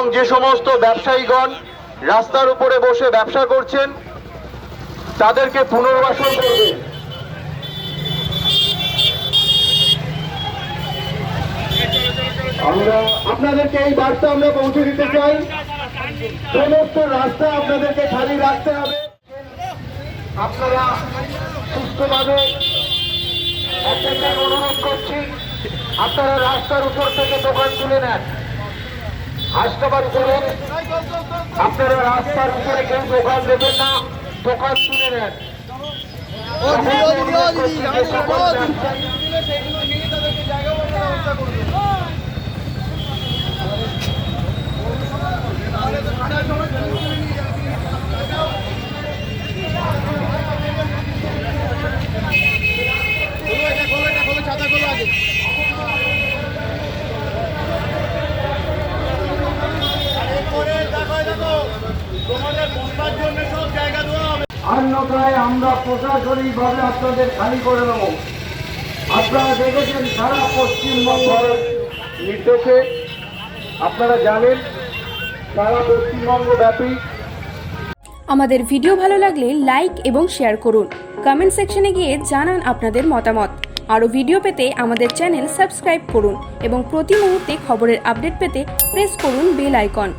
এবং যে সমস্ত ব্যবসায়ীগণ রাস্তার উপরে বসে ব্যবসা করছেন, তাদেরকে পুনর্বাসন করবে। আমরা আপনাদেরকে এই বার্তা আমরা পৌঁছে দিতে চাই। সমস্ত রাস্তা আপনাদেরকে খালি রাখতে হবে। আপনারা সুস্থভাবে অনুরোধ করছি। আপনারা রাস্তার উপর থেকে দোকান তুলে নেন। হাসপাতাল করুন আপনারা রাস্তার উপরে কেউ দোকান দেবেন না, দোকান তুলে নেন। যে সকল ব্যবসায়ী অন্যথায় আমরা প্রশাসনিকভাবে আপনাদের খালি করে দেবো। আপনারা দেখেছেন সারা পশ্চিমবঙ্গের নির্দেশে, আপনারা জানেন, সারা পশ্চিমবঙ্গ ব্যাপী আমাদের ভিডিও ভালো লাগলে লাইক এবং শেয়ার করুন। কমেন্ট সেকশনে গিয়ে জানান আপনাদের মতামত। আরও ভিডিও পেতে আমাদের চ্যানেল সাবস্ক্রাইব করুন এবং প্রতি মুহূর্তে খবরের আপডেট পেতে প্রেস করুন বেল আইকন।